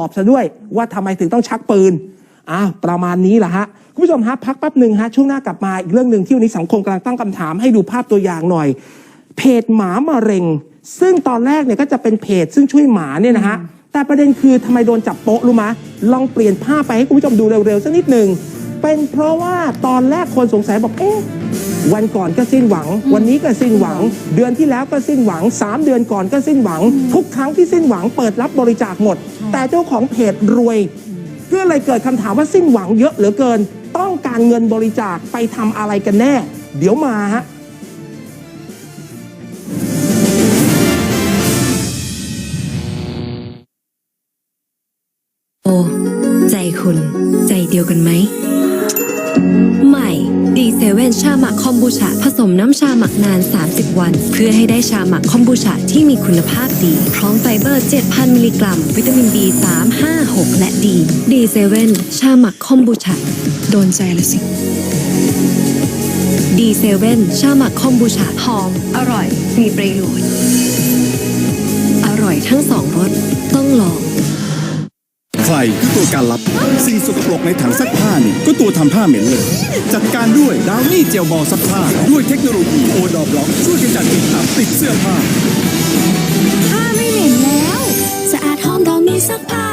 อบซะด้วยว่าทำไมถึงต้องชักปืนอะประมาณนี้แหละฮะคุณผู้ชมฮะพักแป๊บหนึ่งฮะช่วงหน้ากลับมาอีกเรื่องหนึ่งที่วันนี้สังคมกำลังตั้งคำถามให้ดูภาพตัวอย่างหน่อย เพจหมามะเร็ง ซึ่งตอนแรกเนี่ยก็จะเป็นเพจซึ่งช่วยหมาเนี่ยนะฮะแต่ประเด็นคือทำไมโดนจับโป๊ะรู้ไหมลองเปลี่ยนภาพไปให้คุณผู้ชมดูเร็วๆสักนิดหนึ่งเป็นเพราะว่าตอนแรกคนสงสัยบอกเอ๊ะ วันก่อนก็สิ้นหวัง วันนี้ก็สิ้นหวัง เดือนที่แล้วก็สิ้นหวัง 3 เดือนก่อนก็สิ้นหวัง ทุกครั้งที่สิ้นหวังเปิดรับบริจาคหมด แต่เจ้าของเพจรวยก็เลยเกิดคำถามว่าสิ้นหวังเยอะเหลือเกิน ต้องการเงินบริจาคไปทำอะไรกันแน่ เดี๋ยวมาฮะโอ้ใจคุณ ใจเดียวกันไหม ใหม่ดีเซเว่นชาหมักคอมบูชาผสมน้ำชาหมักนาน 30 วัน เพื่อให้ได้ชาหมักคอมบูชาที่มีคุณภาพดี พร้อมไฟเบอร์ 7,000 มิลลิกรัม วิตามิน B3 5 6 และดีดีเซเว่นชาหมักคอมบูชาโดนใจละสิดีเซเว่นชาหมักคอมบูชาหอม อร่อย มีประโยชน์ อร่อยทั้งสองรสต้องลองใค รคือตัวการลับ สิ่งสกปรกในถังซักผ้านี่ก็ตัวทำผ้าเหม็นเลย จัดการด้วยดาวนี่เจลบอลซักผ้า ด้วยเทคโนโลยีโอดอบล็อกช่วยกำจัดกลิ่นอับติดเสื้อผ้า ผ้าไม่เหม็นแล้ว สะอาดหอมดอกนี้ซักผ้า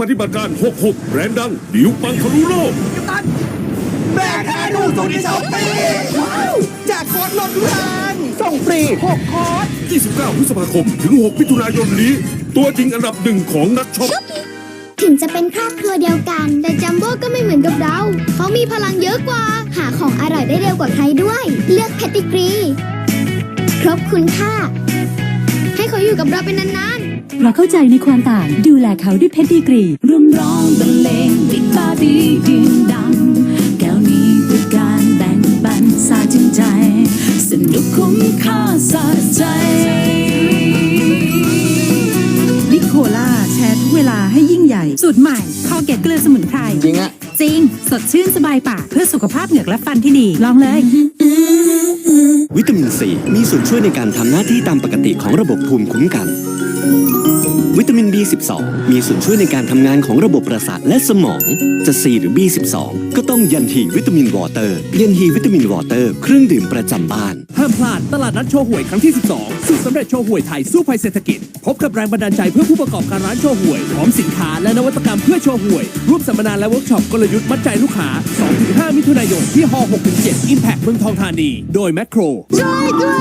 ปฏิบัติการ66แบรนด์ดังดิวปังทะลุโลก แบกแค่ดูสูงที่สองปีว้าวแจกโค้ดลดแรงส่งฟรี6โค้ด29พฤษภาคม ถึง 6 มิถุนายนนี้ ตัวจริงอันดับหนึ่งของนักช็อป ถึงจะเป็นครอบครัวเดียวกัน แต่จัมโบ้ก็ไม่เหมือนกับเรา เขามีพลังเยอะกว่า หาของอร่อยได้เร็วกว่าใครด้วย เลือกแพตติกรี ครบคุณค่า ให้เขาอยู่กับเราเป็นนานๆเพราะเข้าใจในความต่าง ดูแลเขาด้วยเพชรดีกรีร่วมร้องบรรเลงบิ๊กบาร์บี้ดินดัง แก้วนี้เพื่อการแบ่งปันสาจึงใจ สนุกคุ้มค่าสะใจ คอเกตเกลือสมุนไพร จริงอะจริง สดชื่นสบายปากเพื่อสุขภาพเหงือกและฟันที่ดี ลองเลย วิตามินซีมีส่วนช่วยในการทำหน้าที่ตามปกติของระบบภูมิคุ้มกัน วิตามิน B12 มีส่วนช่วยในการทำงานของระบบประสาทและสมอง จะ C หรือ B12 ก็ต้องยันฮีวิตามินวอเตอร์ ยันฮีวิตามินวอเตอร์ เครื่องดื่มประจำบ้าน ห้ามพลาดตลาดนัดโชว์หวยครั้งที่ 12สูตรสำเร็จโชว์หวยไทยสู้ภัยเศรษฐกิจ พบกับแรงบันดาลใจเพื่อผู้ประกอบการร้านโชว์หวย พร้อมสินค้าและนวัตกรรมเพื่อโชว์หวย ร่วมสัมมนาและเวิร์กช็อปกลยุทธ์มัดใจลูกค้า 2-5 มิถุนายนที่ฮอ6-7 Impact เมืองทองธานี โดยแมคโคร ช่วยด้ว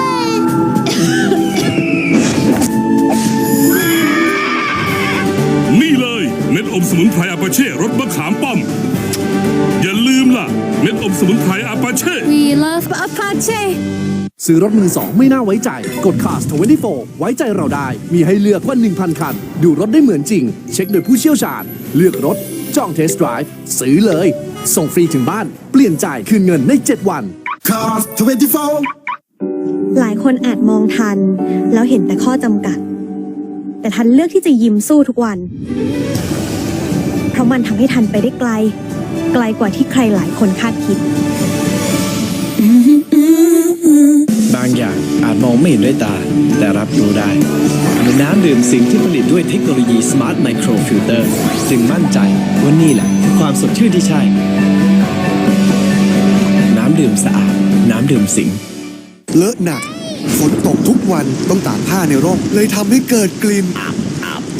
ย อมสมุนไพรอาปาเช่รสมะขามป้อม อย่าลืมล่ะ เม็ดอมสมุนไพรอาปาเช่ We love Apache ซื้อรถมือสองไม่น่าไว้ใจ กด Cars 24 ไว้ใจเราได้ มีให้เลือกกว่า 1,000 คัน ดูรถได้เหมือนจริง เช็คโดยผู้เชี่ยวชาญ เลือกรถ จองเทสต์ไดรฟ์ซื้อเลย ส่งฟรีถึงบ้าน เปลี่ยนจ่ายคืนเงินใน 7 วัน Cars 24หลายคนอาจมองทัน แล้วเห็นแต่ข้อจำกัด แต่ทันเลือกที่จะยิ้มสู้ทุกวัน เพราะมันทำให้ทันไปได้ไกล ไกลกว่าที่ใครหลายคนคาดคิด บางอย่างอาจมองไม่เห็นด้วยตา แต่รับรู้ได้เหมือนน้ำดื่มสิงที่ผลิตด้วยเทคโนโลยี Smart Micro Filter จึงมั่นใจว่านี่แหละคือความสดชื่นที่ใช่ น้ำดื่มสะอาด น้ำดื่มสิง เลอะหนัก ฝนตกทุกวันต้องตากผ้าในร่มเลยทำให้เกิดกลิ่นอับอับ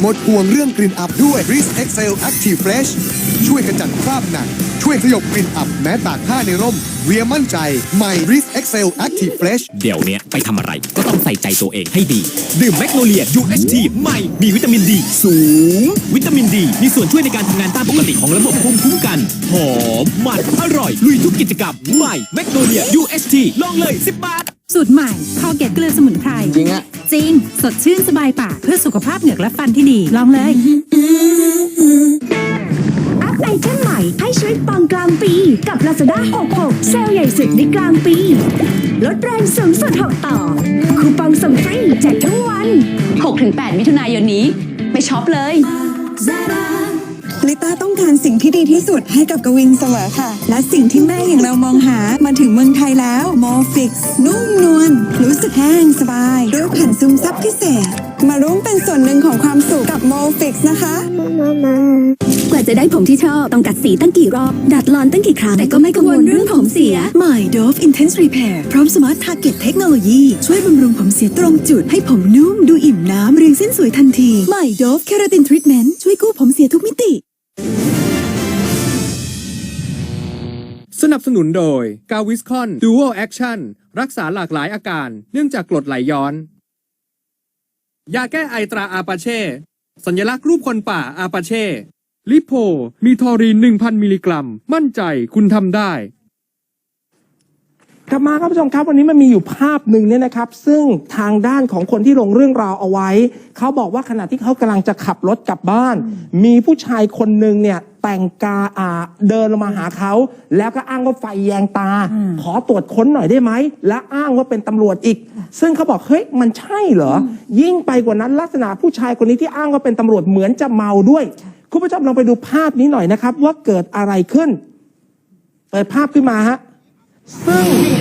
หมดห่วงเรื่องกลิ่นอับด้วย r i s Excel Active Fresh ช่วยกำจัดคราบหนัก ช่วยขยบกลิ่นอับแม้ตากผ้าในร่ม เวียมั่นใจใหม่ r i s Excel Active Fresh เดี๋ยวเนี้ยไปทำอะไรก็ต้องใส่ใจตัวเองให้ดี ดื่มแมกโนเลีย UHT ใหม่ มีวิตามินดีสูง วิตามินดี มีส่วนช่วยในการทำงานตามปกติของระบบภูมิคุ้มกัน หอมมันอร่อย ลุยทุกกิจกรรมใหม่แมกโนเลีย UHT ลองเลย 10 บาท สูตรใหม่คอเกตเกลือสมุนไพร จริงอะจริง สดชื่นสบายปากเพื่อสุขภาพเหงือกและฟันที่ดี ลองเลยอัพไอเทมใหม่ให้ชีวิตปังกลางปี กับ Lazada 66 เซลล์ใหญ่สุดในกลางปี ลดแรงสูงสุด6ต่อ คูปองส่งฟรีแจกทั้งวัน 6-8 มิถุนายนนี้ ไปช็อปเลย ลิต้าต้องการสิ่งที่ดีที่สุดให้กับกวินเสมอค่ะ และสิ่งที่แม่อย่างเรามองหามาถึงเมืองไทยแล้วมอฟิกนุ่มนวลรู้สึกแห้งสบาย ด้วยแผ่นซึมซับพิเศษ มาร่วมเป็นส่วนหนึ่งของความสุขกับมอฟิกนะคะจะได้ผมที่ชอบ ต้องกัดสีตั้งกี่รอบ ดัดรอนตั้งกี่ครั้ง แต่ก็ไม่กังวลเรื่องผมเสียใหม่ Dove Intense Repair พร้อม Smart Target เทคโนโลยีช่วยบำรุงผมเสียตรงจุด ให้ผมนุ่มดูอิ่มน้ำเรียงเส้นสวยทันทีใหม่ Dove Keratin Treatment ช่วยกู้ผมเสียทุกมิติ สนับสนุนโดยกาวิสคอนดูโอแอคชั่นรักษาหลากหลายอาการ เนื่องจากกรดไหลย้อน ยาแก้ไอตราอาปาเช่ สัญลักษณ์รูปคนป่าอาปาเช่ ลิโพ มีทอรีน 1,000 มิลลิกรัม มั่นใจคุณทำได้ กลับมาครับผู้ชมครับวันนี้มันมีอยู่ภาพหนึ่งเนี่ยนะครับ ซึ่งทางด้านของคนที่ลงเรื่องราวเอาไว้ เขาบอกว่าขณะที่เขากำลังจะขับรถกลับบ้าน มีผู้ชายคนหนึ่งเนี่ยแต่งกาอ่าเดินลงมาหาเขา แล้วก็อ้างว่าไฟแยงตา ขอตรวจค้นหน่อยได้ไหม และอ้างว่าเป็นตำรวจอีก ซึ่งเขาบอกเฮ้ยมันใช่เหรอ ยิ่งไปกว่านั้นลักษณะผู้ชายคนนี้ที่อ้างว่าเป็นตำรวจเหมือนจะเมาด้วย คุณผู้ชมลองไปดูภาพนี้หน่อยนะครับ ว่าเกิดอะไรขึ้น เปิดภาพขึ้นมาฮะซึ่ง